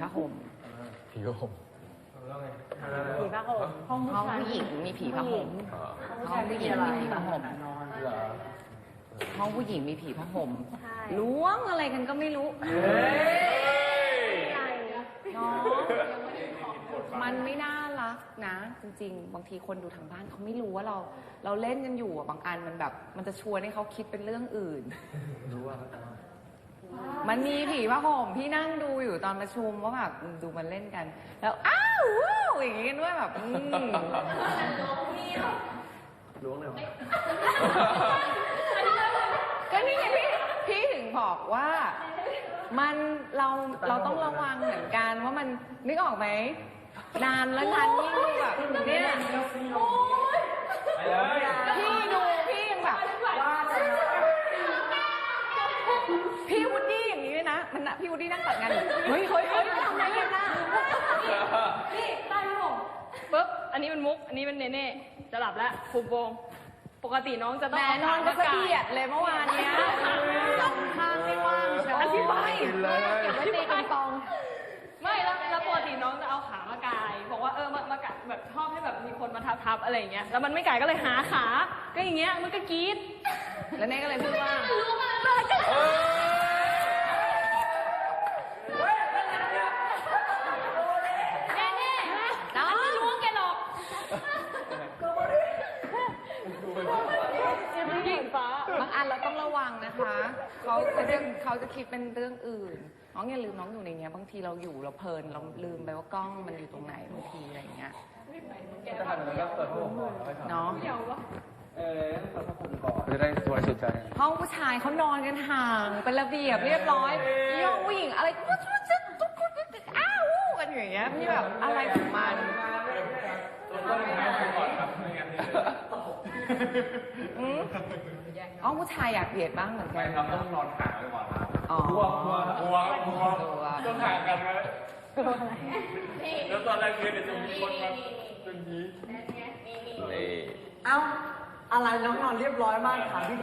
ผ้าห่มผีก็ผมผีผ้าห่มห้องห้องผู้หญิงมีผีผ้าห่มอ่าห้องผู้หญิงมีผีผ้าห่มเหรอห้องผู้หญิงมีผีผ้าห่มล้วงอะไรกันก็ไม่รู้น้องมันไม่น่ารักนะ จริง ๆ บางทีคนดูทางบ้านเขาไม่รู้ว่าเรา เราเล่นกันอยู่อะบางอันมันแบบ มันจะชวนให้เขาคิดเป็นเรื่องอื่นรู้ว่า มันมีผีผ้าห่มพี่นั่งดูอยู่ตอนประชุมว่าแบบดูมันเล่นกัน แล้วอ้าวว้าวอย่างงี้กันด้วยแบบอืมล้วงเลยเหรอก็นี่ไงพี่พี่ถึงบอกว่า มันเราเราต้องระวังเหมือนกันว่ามันนึกออกไหมนานแล้วนานยิ่งดูแบบเนี่ย อย่างนี้เลยนะมันน่ะพี่วูดดี้นั่งตัดงานอยู่เฮ้ยเฮ้ยเฮ้ยทำอะไรกันน่ะนี่ใต้ผ้าห่มปุ๊บ อันนี้เป็นมุก อันนี้เป็นเนเน่จะหลับแล้วผูกโบงปกติน้องจะแหต้มองนอนก็ขาเสีมายดเลยเมื่อวานเนี้ยสองข้างไม่ว่างเชียวอธิบายกินเลย เก็บไว้ตีปิงปอง ไม่แล้วแล้วปกติน้องจะเอาขามากายบอกว่าเออมามากายแบบชอบให้แบบมีคนมาทับทับๆอะไรอย่างเงี้ย แล้วมันไม่กายก็เลยหาขา ก็อย่างเงี้ย มันก็กรี๊ดแล้วเน่ก็เลยพูดว่าเน่เน่น้องไม่ล้วงแกหรอก ผู้หญิงฟ้าบางอันเราต้องระวังนะคะเขาจะเรื่องเขาจะคิดเป็นเรื่องอื่น น้องอย่าลืมน้องอยู่ในเนี้ย บางทีเราอยู่เราเพลินเราลืมไปว่ากล้องมันอยู่ตรงไหนบางทีอะไรอย่างเงี้ยจะทำอย่างนั้นก็เปิดห้องก่อนแล้วค่อยทำเนาะเออเปิดห้องก่อนจะได้สวยสุดใจ ห้องผู้ชายเขานอนกันห่างเป็นระเบียบเรียบร้อยยี่ห้องผู้หญิงอะไรก็ชุดชุดตุ๊กตุ๊กตุ๊กตุ๊กอ้าวอู้กันอย่างเงี้ยพี่แบบอะไรของมัน อืมห้องผู้ชายอยากเบียดบ้างเหมือนกันครับต้องนอนห่างเลยกว่าครับอ๋อกลัวกลัวกลัวกลัวกลัวต้องห่างกันไหมแล้วตอนแรกคือเดี๋ยวจะมีคนมาเป็นยีนี่ เอ้าอะไรน้องนอนเรียบร้อยมากค่ะพี่